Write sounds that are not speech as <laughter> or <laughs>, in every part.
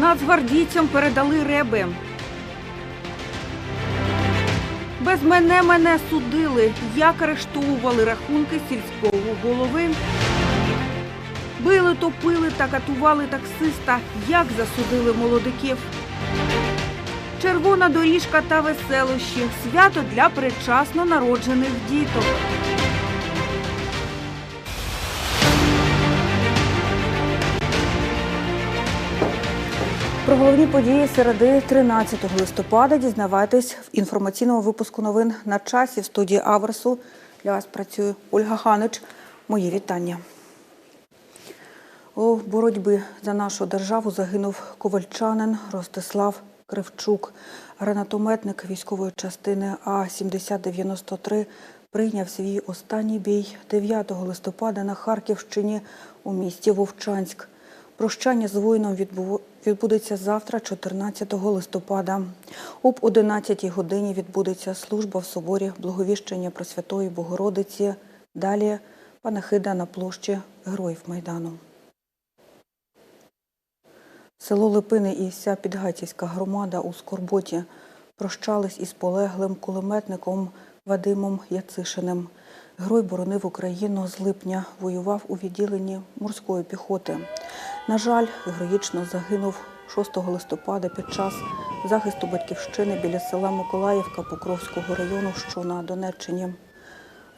Нацгвардійцям передали реби. Без мене мене судили, як арештовували рахунки сільського голови. Били, топили та катували таксиста, як засудили молодиків. Червона доріжка та веселощі свято для предчасно народжених діток. Про головні події середи 13 листопада дізнавайтесь в інформаційному випуску новин на часі в студії Аверсу. Для вас працює Ольга Ханич. Мої вітання. У боротьбі за нашу державу загинув ковальчанин Ростислав Кривчук. Гранатометник військової частини А-7093 прийняв свій останній бій 9 листопада на Харківщині у місті Вовчанськ. Прощання з воїном відбу- відбудеться завтра, 14 листопада. Об 11 годині відбудеться служба в соборі Благовіщення Пресвятої Богородиці. Далі панахида на площі Героїв Майдану. Село Липини і вся Підгайцівська громада у Скорботі прощались із полеглим кулеметником Вадимом Яцишиним. Герой боронив Україну з липня, воював у відділенні морської піхоти. На жаль, героїчно загинув 6 листопада під час захисту батьківщини біля села Миколаївка Покровського району, що на Донеччині.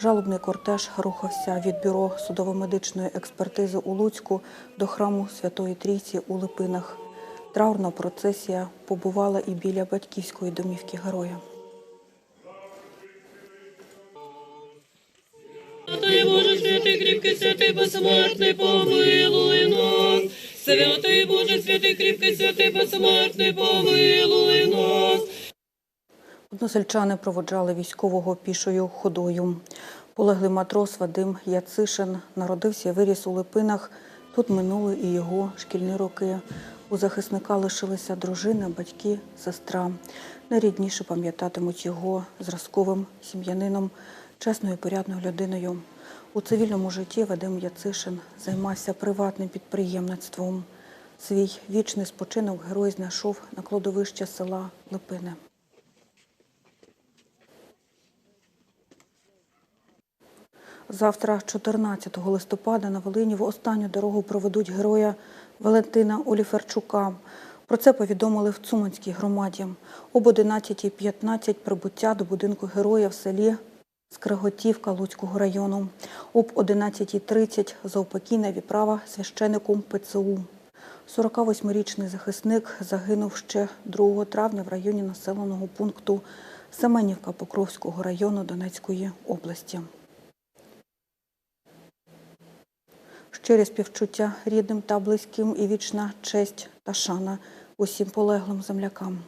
Жалобний кортеж рухався від бюро судово-медичної експертизи у Луцьку до храму Святої Трійці у Липинах. Траурна процесія побувала і біля батьківської домівки героя. Святий Боже, святий кріпкий, святий безсмертний, помилуй нас. Святий Боже, святий кріпкий, святий безсмертний, помилуй нас. Односельчани проводжали військового пішою ходою. Полеглий матрос Вадим Яцишин народився і виріс у Липинах. Тут минули і його шкільні роки. У захисника лишилися дружина, батьки, сестра. Найрідніше пам'ятатимуть його зразковим сім'янином, чесною і порядною людиною. У цивільному житті Вадим Яцишин займався приватним підприємництвом. Свій вічний спочинок герой знайшов на кладовище села Липини. Завтра, 14 листопада, на Волині в останню дорогу проведуть героя Валентина Оліферчука. Про це повідомили в Цуманській громаді. Об 11.15 прибуття до будинку героя в селі Скриготівка Луцького району. Об 11.30 заупокійна відправа священиком ПЦУ. 48-річний захисник загинув ще 2 травня в районі населеного пункту Семенівка Покровського району Донецької області. Щирі співчуття рідним та близьким і вічна честь та шана усім полеглим землякам.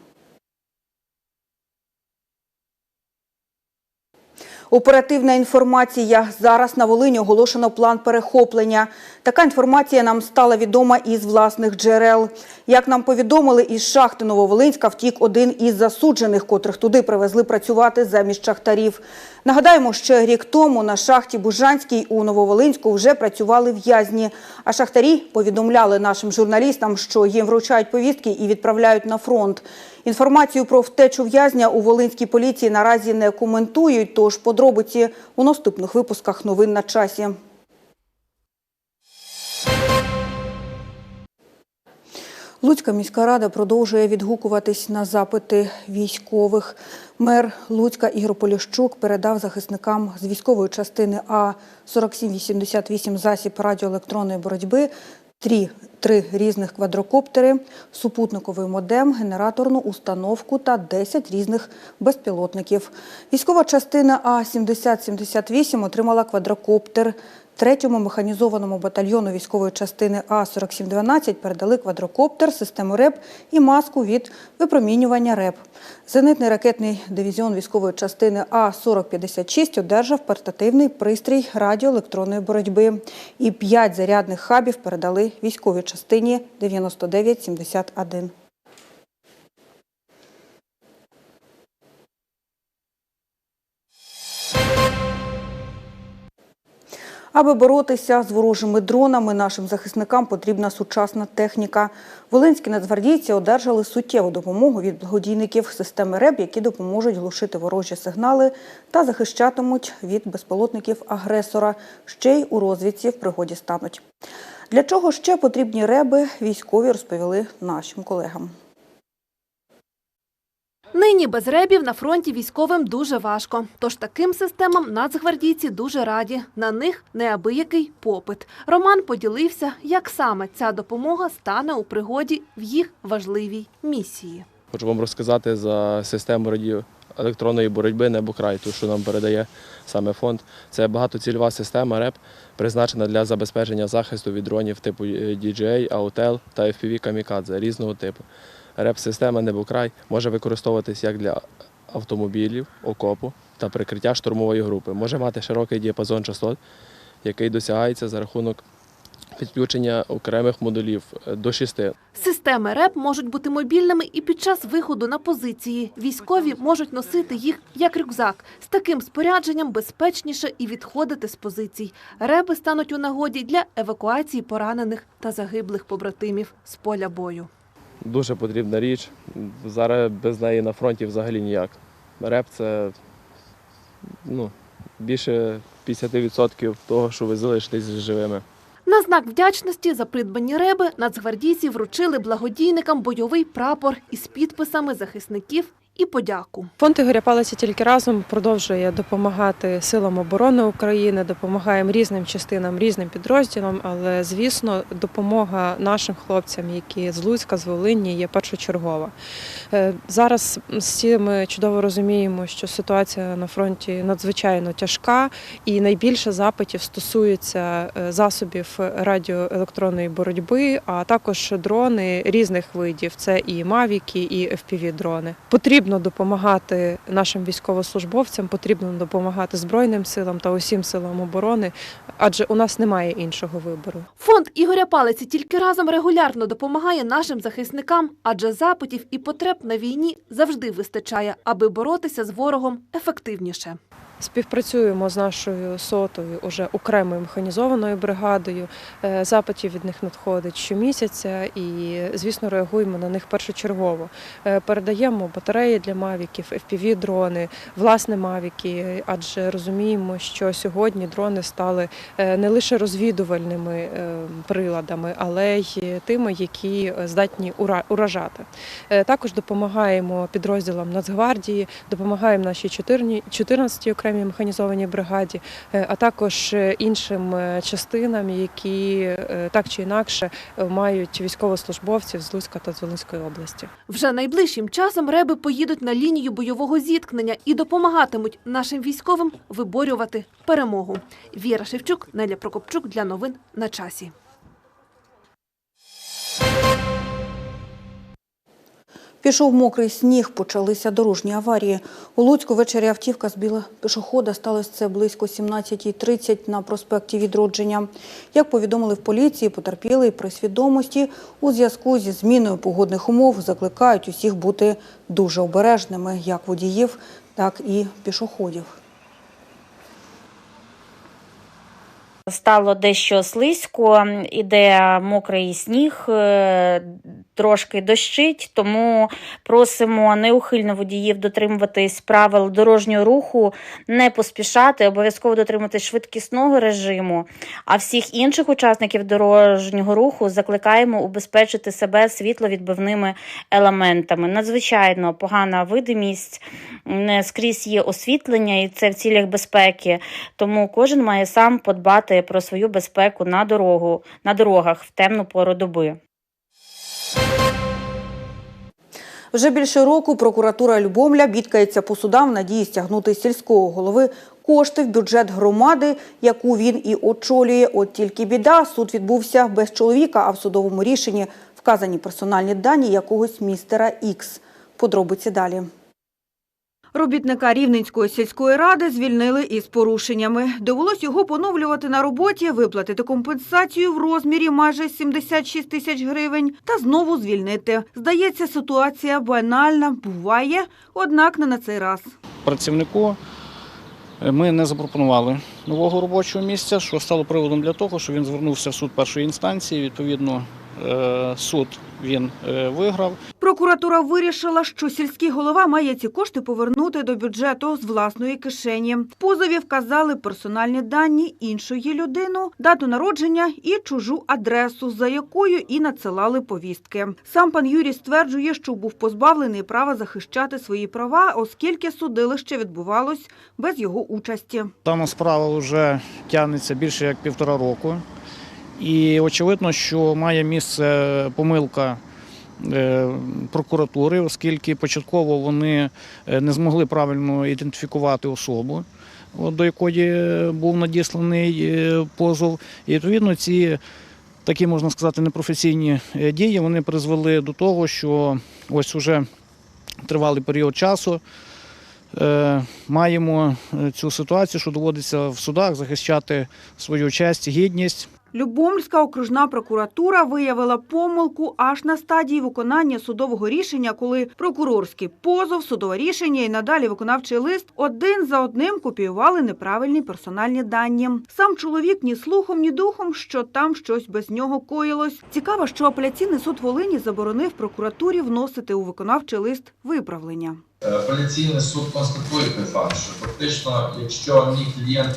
Оперативна інформація. Зараз на Волині оголошено план перехоплення. Така інформація нам стала відома із власних джерел. Як нам повідомили, із шахти Нововолинська втік один із засуджених, котрих туди привезли працювати замість шахтарів. Нагадаємо, ще рік тому на шахті Бужанській у Нововолинську вже працювали в'язні. А шахтарі повідомляли нашим журналістам, що їм вручають повістки і відправляють на фронт. Інформацію про втечу в'язня у Волинській поліції наразі не коментують, тож подробиці у наступних випусках новин на часі. Луцька міська рада продовжує відгукуватись на запити військових. Мер Луцька Ігор Поліщук передав захисникам з військової частини А 4788 засіб радіоелектронної боротьби три, три різних квадрокоптери, супутниковий модем, генераторну установку та 10 різних безпілотників. Військова частина А-7078 отримала квадрокоптер. Третьому механізованому батальйону військової частини А-4712 передали квадрокоптер, систему РЕП і маску від випромінювання РЕП. Зенитний ракетний дивізіон військової частини А-4056 одержав портативний пристрій радіоелектронної боротьби. І п'ять зарядних хабів передали військовій частині 9971. Аби боротися з ворожими дронами, нашим захисникам потрібна сучасна техніка. Волинські нацгвардійці одержали суттєву допомогу від благодійників системи РЕБ, які допоможуть глушити ворожі сигнали та захищатимуть від безпілотників агресора. Ще й у розвідці в пригоді стануть. Для чого ще потрібні реби, військові розповіли нашим колегам. Нині без ребів на фронті військовим дуже важко. Тож таким системам нацгвардійці дуже раді. На них неабиякий попит. Роман поділився, як саме ця допомога стане у пригоді в їх важливій місії. Хочу вам розказати за систему радіо електронної боротьби «Небокрай», ту, що нам передає саме фонд. Це багатоцільова система РЕП, призначена для забезпечення захисту від дронів типу е, DJI, AUTEL та FPV Камікадзе різного типу. РЕП-система «Небокрай» може використовуватись як для автомобілів, окопу та прикриття штурмової групи. Може мати широкий діапазон частот, який досягається за рахунок підключення окремих модулів е, до шести. Системи РЕП можуть бути мобільними і під час виходу на позиції. Військові можуть носити їх як рюкзак. З таким спорядженням безпечніше і відходити з позицій. Реби стануть у нагоді для евакуації поранених та загиблих побратимів з поля бою. Дуже потрібна річ. Зараз без неї на фронті взагалі ніяк. Реп це ну, більше 50% того, що ви залишитесь живими. На знак вдячності за придбані реби нацгвардійці вручили благодійникам бойовий прапор із підписами захисників і подяку. Фонд Ігоря Палиця тільки разом продовжує допомагати силам оборони України, допомагаємо різним частинам, різним підрозділам. Але звісно, допомога нашим хлопцям, які з Луцька, з Волині, є першочергова. Е, Зараз всі ми чудово розуміємо, що ситуація на фронті надзвичайно тяжка, і найбільше запитів стосується е, засобів радіоелектронної боротьби, а також дрони різних видів. Це і мавіки, і fpv дрони Потрібно допомагати нашим військовослужбовцям, потрібно допомагати Збройним силам та усім силам оборони, адже у нас немає іншого вибору. Фонд Ігоря Палиці тільки разом регулярно допомагає нашим захисникам, адже запитів і потреб на війні завжди вистачає, аби боротися з ворогом ефективніше. Співпрацюємо з нашою сотою, уже окремою механізованою бригадою. Е, Запитів від них надходить щомісяця і, звісно, реагуємо на них першочергово. Е, Передаємо батареї для мавіків, fpv дрони, власне мавіки, адже розуміємо, що сьогодні дрони стали е, не лише розвідувальними приладами, але й тими, які здатні уражати. Також допомагаємо підрозділам Нацгвардії, допомагаємо нашій 14-й окремій механізованій бригаді, е, а також е, іншим е, частинам, які так чи інакше мають військовослужбовців з Луцька та з області. Вже найближчим часом реби поїдуть на лінію бойового зіткнення і допомагатимуть нашим військовим виборювати перемогу. Віра Шевчук, Неля Прокопчук для новин на часі. Пішов мокрий сніг, почалися дорожні аварії. У Луцьку ввечері автівка збила пішохода. Сталося це близько 17.30 на проспекті Відродження. Як повідомили в поліції, потерпілий при свідомості у зв'язку зі зміною погодних умов закликають усіх бути дуже обережними, як водіїв, так і пішоходів. Стало дещо слизько, іде мокрий сніг, е, трошки дощить, тому просимо неухильно водіїв дотримуватись правил дорожнього руху, не поспішати, обов'язково дотримуватись швидкісного режиму. А всіх інших учасників дорожнього руху закликаємо убезпечити себе світловідбивними елементами. Надзвичайно погана видимість, не скрізь є освітлення, і це в цілях безпеки. Тому кожен має сам подбати про свою безпеку на дорогу, на дорогах в темну пору доби. Вже більше року прокуратура Любомля бідкається по судам в надії стягнути сільського голови кошти в бюджет громади, яку він і очолює. От тільки біда, суд відбувся без чоловіка, а в судовому рішенні вказані персональні дані якогось містера Ікс. Подробиці далі. Робітника Рівненської сільської ради звільнили із порушеннями. Довелось його поновлювати на роботі, виплатити компенсацію в розмірі майже 76 тисяч гривень та знову звільнити. Здається, ситуація банальна, буває, однак не на цей раз. працівнику Ми не запропонували нового робочого місця, що стало приводом для того, що він звернувся в суд першої інстанції. Відповідно, е, суд він е, виграв. Прокуратура вирішила, що сільський голова має ці кошти повернути до бюджету з власної кишені. В позові вказали персональні дані іншої людини, дату народження і чужу адресу, за якою і надсилали повістки. Сам пан Юрій стверджує, що був позбавлений права захищати свої права, оскільки судилище відбувалось без його участі. Дана справа вже тягнеться більше як півтора року. І очевидно, що має місце помилка прокуратури, оскільки початково вони е, не змогли правильно ідентифікувати особу, до якої е, був надісланий е, позов. І відповідно ці такі, можна сказати, непрофесійні е, дії вони призвели до того, що ось уже тривалий період часу. Е, Маємо е, цю ситуацію, що доводиться в судах захищати свою честь, гідність. Любомльська окружна прокуратура виявила помилку аж на стадії виконання судового рішення, коли прокурорський позов, судове рішення і надалі виконавчий лист один за одним копіювали неправильні персональні дані. Сам чоловік ні слухом, ні духом, що там щось без нього коїлось. Цікаво, що апеляційний суд Волині заборонив прокуратурі вносити у виконавчий лист виправлення. Е, Апеляційний суд констатує той факт, що фактично, якщо мій клієнт,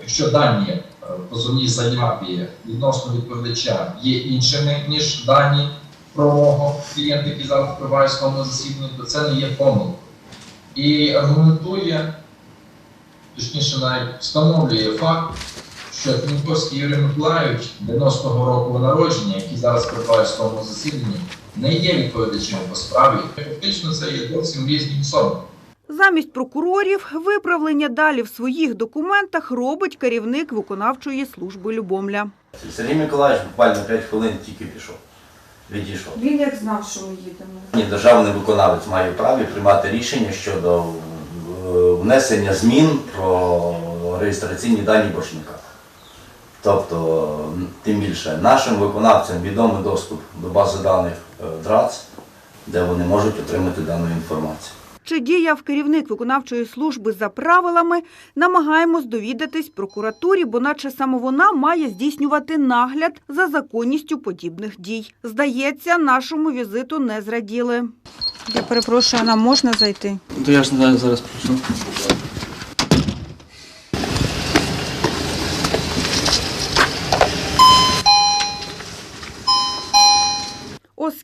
якщо дані е, в позовній заяві відносно відповідача є іншими, ніж дані про мого клієнта, який зараз впливає в своєму засіданні, то це не є помилка. І аргументує, точніше навіть встановлює факт, що Кмінковський Юрій Миколайович 90-го року народження, який зараз перебуває в своєму засіданні, не є відповідачем по справі. Фактично це є зовсім різні особи. Замість прокурорів виправлення далі в своїх документах робить керівник виконавчої служби Любомля. Сергій Миколаївич буквально 5 хвилин тільки пішов. Відійшов. Він як знав, що ми їдемо. Ні, державний виконавець має право приймати рішення щодо е, внесення змін про реєстраційні дані боржника. Тобто, тим більше нашим виконавцям відомий доступ до бази даних е, ДРАЦ, де вони можуть отримати дану інформацію. Чи діяв керівник виконавчої служби за правилами, намагаємось довідатись прокуратурі, бо наче саме вона має здійснювати нагляд за законністю подібних дій. Здається, нашому візиту не зраділи. Я перепрошую, а нам можна зайти? То я ж не знаю, зараз прошу.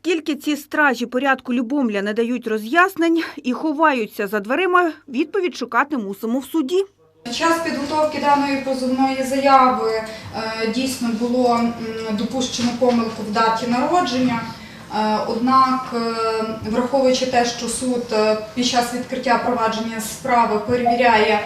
Оскільки ці стражі порядку Любомля не дають роз'яснень і ховаються за дверима, відповідь шукати мусимо в суді. Час підготовки даної позовної заяви е, дійсно було допущено помилку в даті народження. Е, Однак, е, враховуючи те, що суд е, під час відкриття провадження справи перевіряє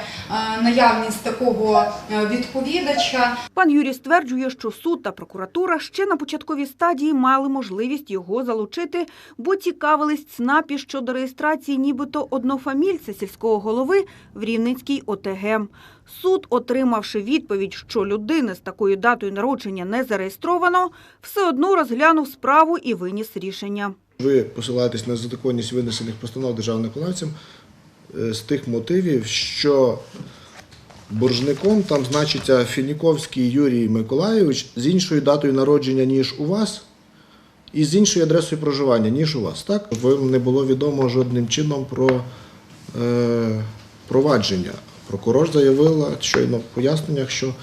наявність такого відповідача, Пан Юрій стверджує, що суд та прокуратура ще на початковій стадії мали можливість його залучити, бо цікавились ЦНАПі щодо реєстрації нібито однофамільця сільського голови в Рівненській ОТГ. Суд, отримавши відповідь, що людини з такою датою народження не зареєстровано, все одно розглянув справу і виніс рішення. Ви посилаєтесь на законність винесених постанов державним виконавцям е, з тих мотивів, що боржником там значиться Фініковський Юрій Миколайович з іншою датою народження, ніж у вас, і з іншою адресою проживання, ніж у вас. Так? Вам не було відомо жодним чином про е, провадження. Прокурор заявила щойно в поясненнях, що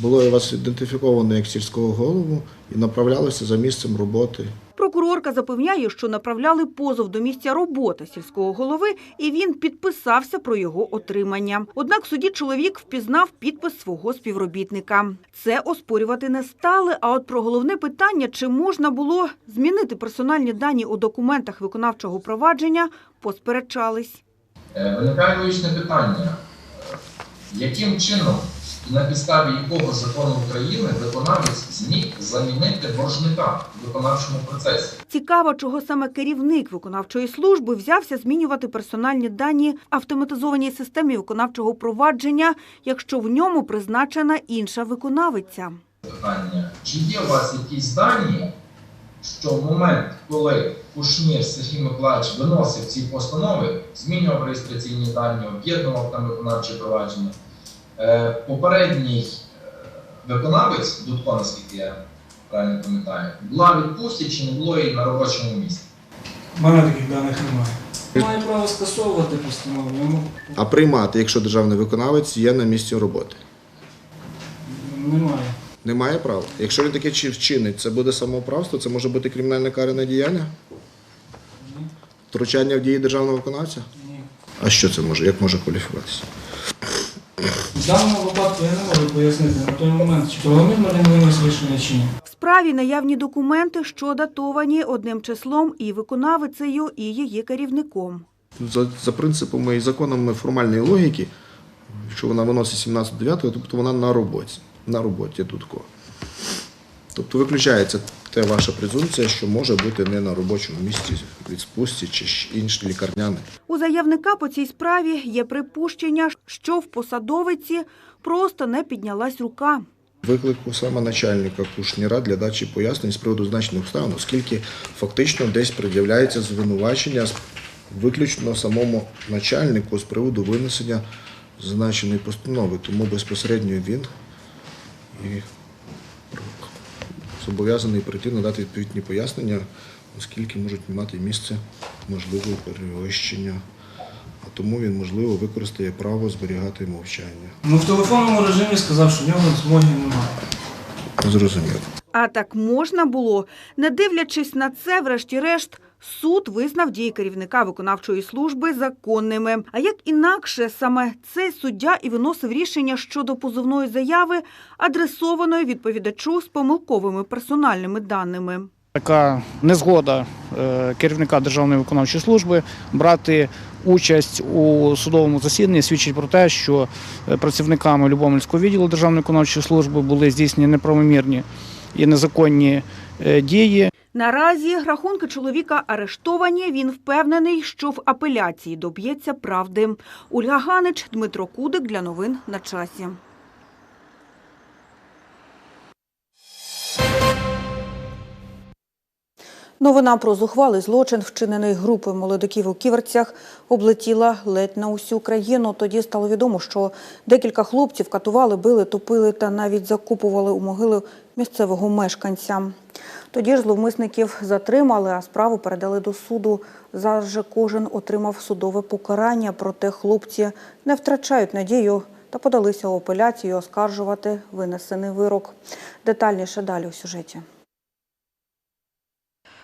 було вас ідентифіковано як сільського голову і направлялося за місцем роботи Прокурорка запевняє, що направляли позов до місця роботи сільського голови, і він підписався про його отримання. Однак в суді чоловік впізнав підпис свого співробітника. Це оспорювати не стали. А от про головне питання, чи можна було змінити персональні дані у документах виконавчого провадження, посперечались. Е, Виникає логічне питання, яким чином і на підставі якого закону України виконавець зміг замінити боржника в виконавчому процесі? Цікаво, чого саме керівник виконавчої служби взявся змінювати персональні дані автоматизованій системі виконавчого провадження, якщо в ньому призначена інша виконавиця. Питання, чи є у вас якісь дані що в момент, коли Кушнір Сергій Миколаївич виносив ці постанови, змінював реєстраційні дані, об'єднував там виконавче провадження, е, попередній е, виконавець, Дудко, наскільки я правильно пам'ятаю, була відпустці чи не було її на робочому місці. У мене таких даних немає. Маю право скасовувати постанову. А приймати, якщо державний виконавець є на місці роботи. Немає. Немає права. Якщо він таке вчинить, це буде самоуправство, це може бути кримінальне каране діяння? Втручання в дії державного виконавця? Ні. А що це може? Як може кваліфікуватися? В даному випадку я не можу пояснити на той момент, чи правомірно він виніс рішення чи ні. В справі наявні документи, що датовані одним числом і виконавицею, і її керівником. За, за принципами і законами формальної логіки, якщо вона виносить 17.9, тобто вона на роботі. На роботі Дудко. Тобто виключається те ваша презумпція, що може бути не на робочому місці, відпустці чи ж іншій лікарняний. У заявника по цій справі є припущення, що в посадовиці просто не піднялась рука. Виклику саме начальника Кушніра для дачі пояснень з приводу значних обставин, оскільки фактично десь пред'являється звинувачення виключно самому начальнику з приводу винесення зазначеної постанови. Тому безпосередньо він і зобов'язаний прийти надати відповідні пояснення, оскільки можуть мати місце можливе перевищення. А тому він, можливо, використає право зберігати мовчання. Ну в телефонному режимі сказав, що в нього змоги немає. Зрозуміло. А так можна було. Не дивлячись на це, врешті-решт, суд визнав дії керівника виконавчої служби законними. А як інакше, саме цей суддя і виносив рішення щодо позовної заяви, адресованої відповідачу з помилковими персональними даними. Така незгода е, керівника Державної виконавчої служби брати участь у судовому засіданні свідчить про те, що е, працівниками Любомельського відділу Державної виконавчої служби були здійснені неправомірні і незаконні е, дії. Наразі рахунки чоловіка арештовані. Він впевнений, що в апеляції доб'ється правди. Ольга Ганич, Дмитро Кудик для новин на часі. Новина про зухвалий злочин, вчинений групою молодиків у Ківерцях, облетіла ледь на усю країну. Тоді стало відомо, що декілька хлопців катували, били, топили та навіть закупували у могили місцевого мешканця. Тоді ж зловмисників затримали, а справу передали до суду. Зараз же кожен отримав судове покарання, проте хлопці не втрачають надію та подалися у апеляцію оскаржувати винесений вирок. Детальніше далі у сюжеті.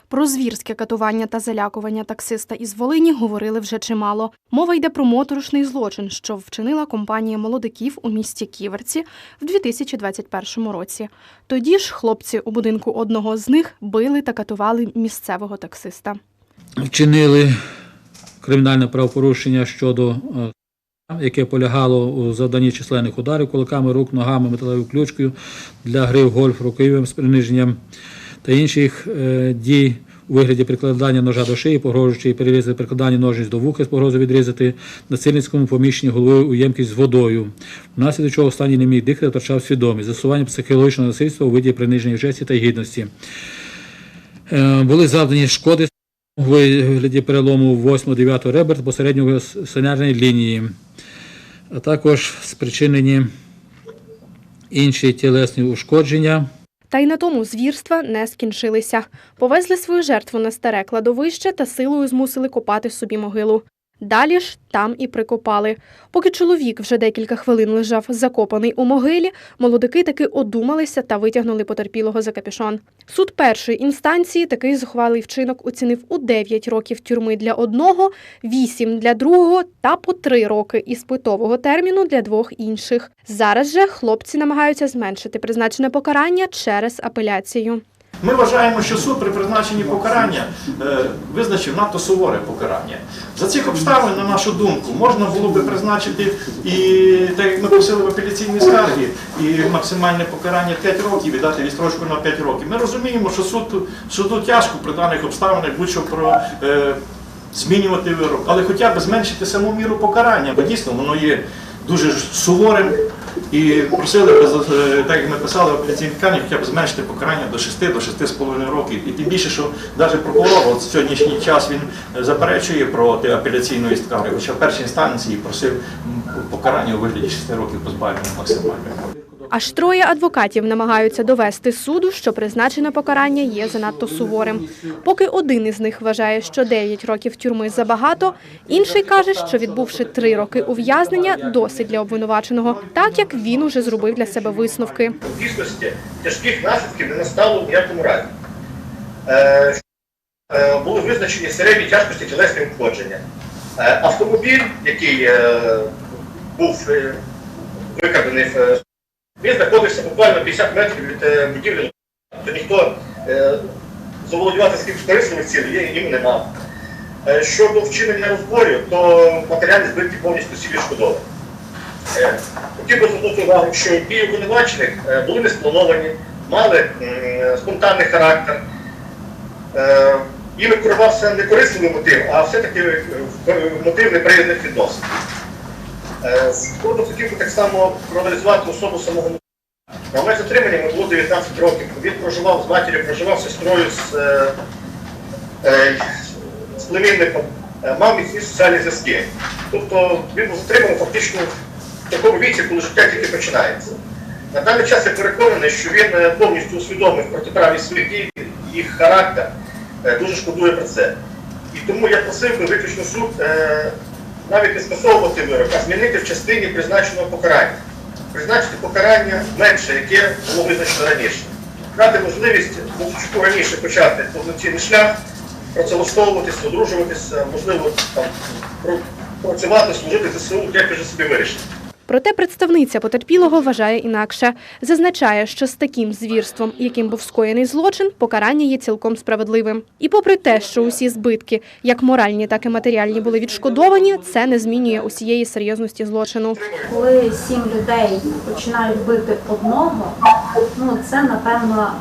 Про звірське катування та залякування таксиста із Волині говорили вже чимало. Мова йде про моторошний злочин, що вчинила компанія молодиків у місті Ківерці в 2021 році. Тоді ж хлопці у будинку одного з них били та катували місцевого таксиста. вчинили кримінальне правопорушення щодо е, яке полягало у завданні численних ударів кулаками, рук, ногами, металевою ключкою для гри в гольф, рукавим з приниженням та інших е, дій у вигляді прикладання ножа до шиї, погрожуючи перерізати прикладання ножниць до вуха з погрозою відрізати насильницькому поміщенні головою у ємкість з водою, внаслідок чого останній не міг дихати, втрачав свідомість, застосування психологічного насильства у виді приниження честі та гідності. Е, Були завдані шкоди у вигляді перелому 8-9 ребер посередньої сценарної лінії, а також спричинені інші тілесні ушкодження. Та й на тому звірства не скінчилися. Повезли свою жертву на старе кладовище та силою змусили копати собі могилу. Далі ж там і прикопали. Поки чоловік вже декілька хвилин лежав закопаний у могилі, молодики таки одумалися та витягнули потерпілого за капюшон. Суд першої інстанції такий зухвалий вчинок оцінив у 9 років тюрми для одного, 8 для другого та по 3 роки іспитового терміну для двох інших. Зараз же хлопці намагаються зменшити призначене покарання через апеляцію. Ми вважаємо, що суд при призначенні покарання е, визначив надто суворе покарання. За цих обставин, на нашу думку, можна було би призначити і так як ми просили в апеляційній скаргі, і максимальне покарання 5 років і дати відстрочку на 5 років. Ми розуміємо, що суд, суду тяжко при даних обставинах будь-що про. Е, Змінювати вирок, але хоча б зменшити саму міру покарання, бо дійсно воно є дуже суворим, І просили, б, е, так як ми писали в апеляційній лікарні, хоча б зменшити покарання до 6 до 6,5 років. І тим більше, що навіть прокурор от сьогоднішній час він заперечує проти апеляційної скарги, хоча в першій інстанції просив покарання у вигляді 6 років позбавлення максимальної. Аж троє адвокатів намагаються довести суду, що призначене покарання є занадто суворим. Поки один із них вважає, що 9 років тюрми забагато, інший каже, що відбувши 3 роки ув'язнення, досить для обвинуваченого, так як він уже зробив для себе висновки. в дійсності тяжких наслідків не настало в ніякому разі. Е, е, були визначені середні тяжкості тілесні ушкодження. Е, автомобіль, який е, був е, викрадений, е, він знаходився буквально 50 метрів від е, будівлі, то ніхто е, заволодівати з корисливих цілей їм не мав. Е, щодо вчинення розборів, то матеріальні збитки повністю всі відшкодовані. Хотів би звернути увагу, що дії обвинувачених були не сплановані, мали спонтанний характер. Їм керувався не корисливий мотив, а все-таки мотив неприємних відносин. Згодом хотів би так само проаналізувати особу самого на момент затримання йому було 19 років. Він проживав з матір'ю, проживав з сестрою, з, е, е, з племінником, е, мав міцні соціальні зв'язки. Тобто він був затриманий фактично в такому віці, коли життя тільки починається. На даний час я переконаний, що він повністю усвідомив протиправність своїх дій, їх характер, дуже шкодує про це. І тому я просив би виключно суд навіть не скасовувати вирок, а змінити в частині призначеного покарання. Призначити покарання менше, яке було визначено раніше. Дати можливість Мовчуку раніше почати повноцінний шлях, працевлаштовуватись, одружуватися, можливо, там, працювати, служити ЗСУ, як вже собі вирішити. Проте представниця потерпілого вважає інакше. Зазначає, що з таким звірством, яким був скоєний злочин, покарання є цілком справедливим. І попри те, що усі збитки, як моральні, так і матеріальні, були відшкодовані, це не змінює усієї серйозності злочину. коли сім людей починають бити одного, ну це напевно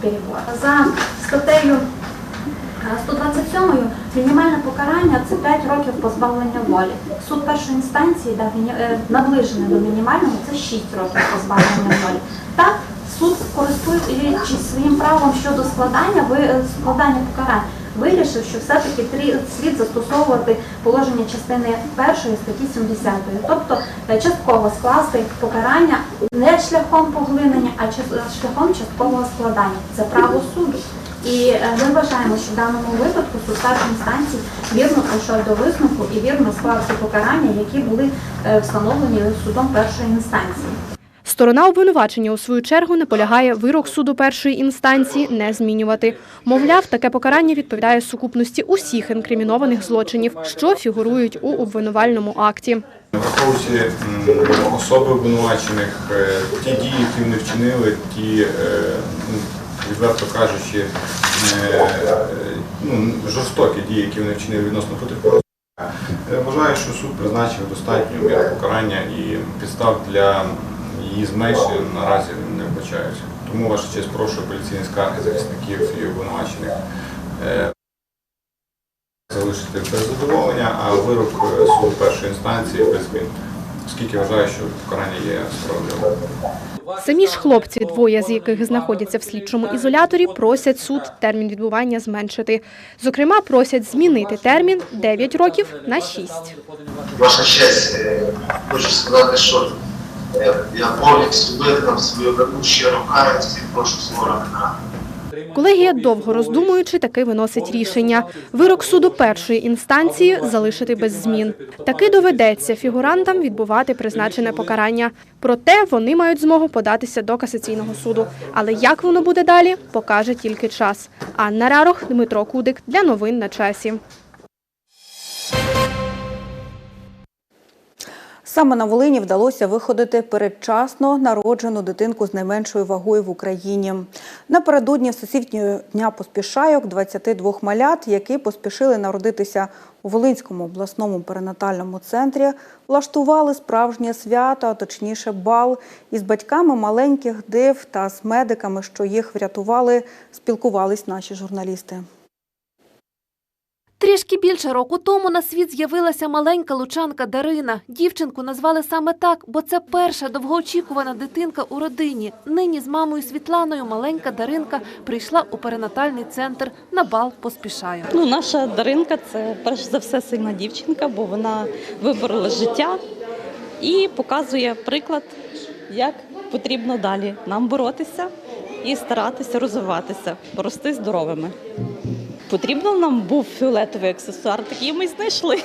перебор. За статтею е, 127 мінімальне покарання це 5 років позбавлення волі. Суд першої інстанції міні- е, наближене до мінімального це 6 років позбавлення волі. Так, суд користуючись своїм правом щодо складання ви- е, складання покарань. Вирішив, що все-таки слід застосовувати положення частини першої статті 70, тобто е, частково скласти покарання не шляхом поглинення, а шляхом часткового складання. Це право суду. І е, ми вважаємо, що в даному випадку суд інстанції вірно прийшов до висновку і вірно склав ці покарання, які були е, встановлені судом першої інстанції. Сторона обвинувачення у свою чергу наполягає вирок суду першої інстанції не змінювати. Мовляв, таке покарання відповідає сукупності усіх інкримінованих злочинів, що фігурують у обвинувальному акті. Враховуючи особи обвинувачених, е, ті дії, які вони вчинили, ті, ну, відверто кажучи, е, ну, жорстокі дії, які вони вчинили відносно потерпілого, вважаю, що суд призначив достатньо міру покарання і підстав для її зменшення наразі не вбачаюся. Тому, ваша честь, прошу апеляційні скарги захисників і обвинувачених е, залишити без задоволення, а вирок суду першої інстанції без змін, оскільки вважаю, що покарання є справедливим. Самі ж хлопці, двоє з яких знаходяться в слідчому ізоляторі, просять суд термін відбування зменшити. Зокрема, просять змінити термін 9 років на 6. Ваша честь, е, хочу сказати, що е, я повністю визнав свою вину щиро каюсь і прошу на Колегія, довго роздумуючи, таки виносить рішення. Вирок суду першої інстанції залишити без змін. Таки доведеться фігурантам відбувати призначене покарання. Проте вони мають змогу податися до касаційного суду. Але як воно буде далі, покаже тільки час. Анна Рарох, Дмитро Кудик для новин на часі. Саме на Волині вдалося виходити передчасно народжену дитинку з найменшою вагою в Україні. Напередодні Всесвітнього дня поспішайок 22 малят, які поспішили народитися у Волинському обласному перинатальному центрі, влаштували справжнє свято, а точніше бал із батьками маленьких див та з медиками, що їх врятували, спілкувались наші журналісти. Трішки більше року тому на світ з'явилася маленька лучанка Дарина. Дівчинку назвали саме так, бо це перша довгоочікувана дитинка у родині. Нині з мамою Світланою маленька Даринка прийшла у перинатальний центр на бал поспішаю. Ну, наша Даринка це перш за все сильна дівчинка, бо вона виборола життя і показує приклад, як потрібно далі нам боротися і старатися розвиватися, рости здоровими. Потрібно нам був фіолетовий аксесуар, такий ми знайшли.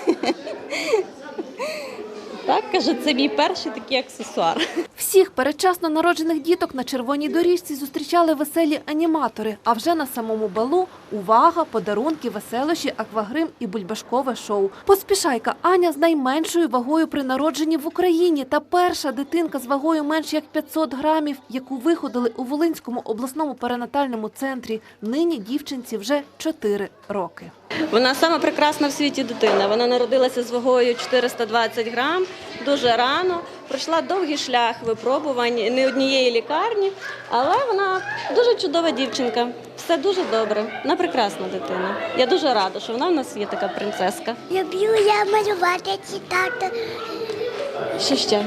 Так, каже, це мій перший такий аксесуар. Всіх передчасно народжених діток на червоній доріжці зустрічали веселі аніматори. А вже на самому балу увага, подарунки, веселощі, аквагрим і бульбашкове шоу. Поспішайка Аня з найменшою вагою при народженні в Україні та перша дитинка з вагою менш як 500 грамів, яку виходили у Волинському обласному перинатальному центрі. Нині дівчинці вже 4 роки. Вона сама прекрасна в світі дитина. Вона народилася з вагою 420 грам дуже рано. Пройшла довгий шлях випробувань не однієї лікарні, але вона дуже чудова дівчинка. Все дуже добре. Вона прекрасна дитина. Я дуже рада, що вона в нас є така принцеска. Люблю я малювати, читати, Що ще?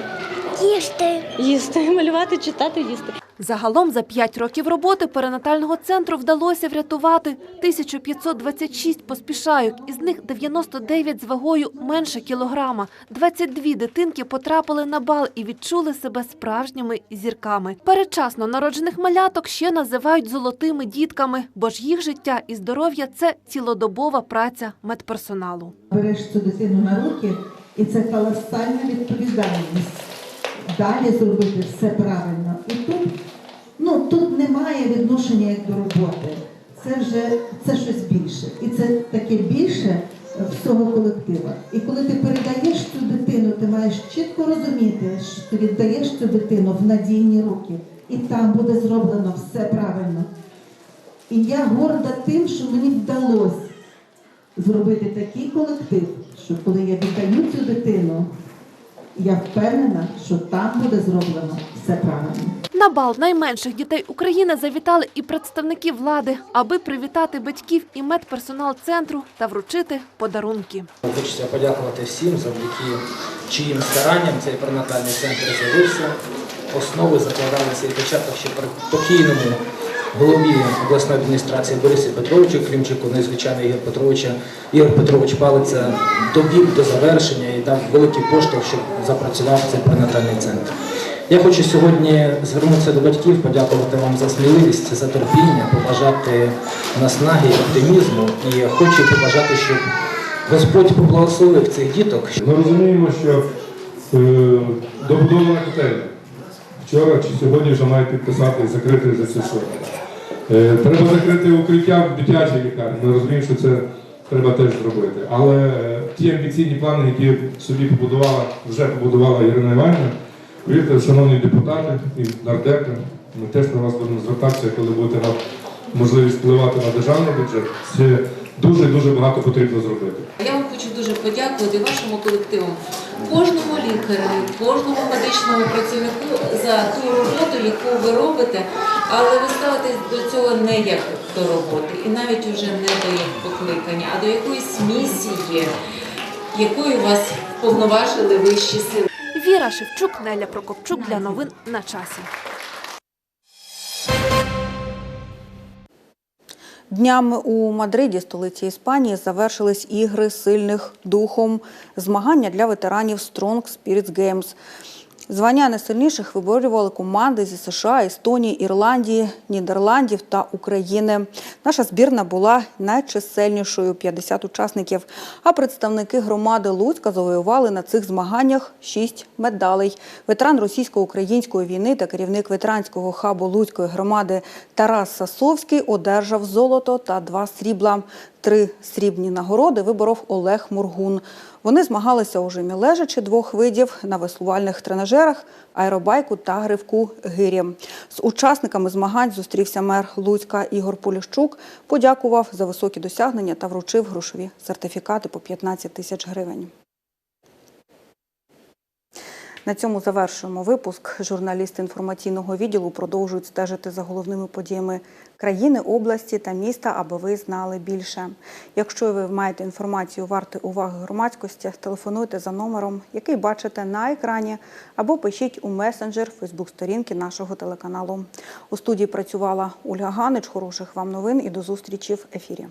їсти. Їсти, <laughs> малювати, читати, їсти. Загалом за 5 років роботи перинатального центру вдалося врятувати 1526 поспішайок, із них 99 з вагою менше кілограма. 22 дитинки потрапили на бал і відчули себе справжніми зірками. Передчасно народжених маляток ще називають золотими дітками, бо ж їх життя і здоров'я це цілодобова праця медперсоналу. береш цю дитину на руки, і це колосальна відповідальність. Далі зробити все правильно. І тут, ну, тут немає відношення як до роботи. Це вже це щось більше. І це таке більше всього колектива. І коли ти передаєш цю дитину, ти маєш чітко розуміти, що ти віддаєш цю дитину в надійні руки, і там буде зроблено все правильно. І я горда тим, що мені вдалося зробити такий колектив, що коли я віддаю цю дитину, я впевнена, що там буде зроблено все правильно. На бал найменших дітей України завітали і представники влади, аби привітати батьків і медперсонал центру та вручити подарунки. Хочеться подякувати всім, завдяки чиїм старанням цей перинатальний центр з'явився. Основи закладалися і початок ще при покійному голові обласної адміністрації Борисі Петровичу Клімчику, ну Ігор Петровича. Ігор Петрович Палиця довів до завершення і дав великий поштовх, щоб запрацював цей перинатальний центр. Я хочу сьогодні звернутися до батьків, подякувати вам за сміливість, за терпіння, побажати наснаги і оптимізму. І хочу побажати, щоб Господь поблагословив цих діток. Ми розуміємо, що е, добудована котельня вчора чи сьогодні вже має підписати і закрити за цю суму. Е, треба закрити укриття в дитячій лікарні. Ми розуміємо, що це треба теж зробити. Але е, ті амбіційні плани, які собі побудувала, вже побудувала Ірина Іванівна, повірте, шановні депутати і нардепи, ми теж на вас будемо звертатися, коли будете можливість впливати на державний бюджет. Дуже дуже багато потрібно зробити. Я вам хочу дуже подякувати вашому колективу, кожному лікарю, кожному медичному працівнику за ту роботу, яку ви робите, але ви ставитесь до цього не як до роботи, і навіть вже не до їх покликання, а до якоїсь місії, якою вас повноважили вищі сили. Віра Шевчук, Неля Прокопчук для новин на часі. Днями у Мадриді, столиці Іспанії, завершились ігри сильних духом, змагання для ветеранів Strong Spirits Games. Звання найсильніших виборювали команди зі США, Естонії, Ірландії, Нідерландів та України. Наша збірна була найчисельнішою 50 учасників. А представники громади Луцька завоювали на цих змаганнях 6 медалей. Ветеран російсько-української війни та керівник ветеранського хабу Луцької громади Тарас Сасовський одержав золото та два срібла. Три срібні нагороди виборов Олег Мургун. Вони змагалися у жимі лежачи двох видів на веслувальних тренажерах, аеробайку та гривку гирі. З учасниками змагань зустрівся мер Луцька Ігор Поліщук, подякував за високі досягнення та вручив грошові сертифікати по 15 тисяч гривень. На цьому завершуємо випуск. Журналісти інформаційного відділу продовжують стежити за головними подіями країни, області та міста, аби ви знали більше. Якщо ви маєте інформацію варти уваги громадськості, телефонуйте за номером, який бачите на екрані, або пишіть у месенджер Фейсбук-сторінки нашого телеканалу. У студії працювала Ольга Ганич. Хороших вам новин і до зустрічі в ефірі.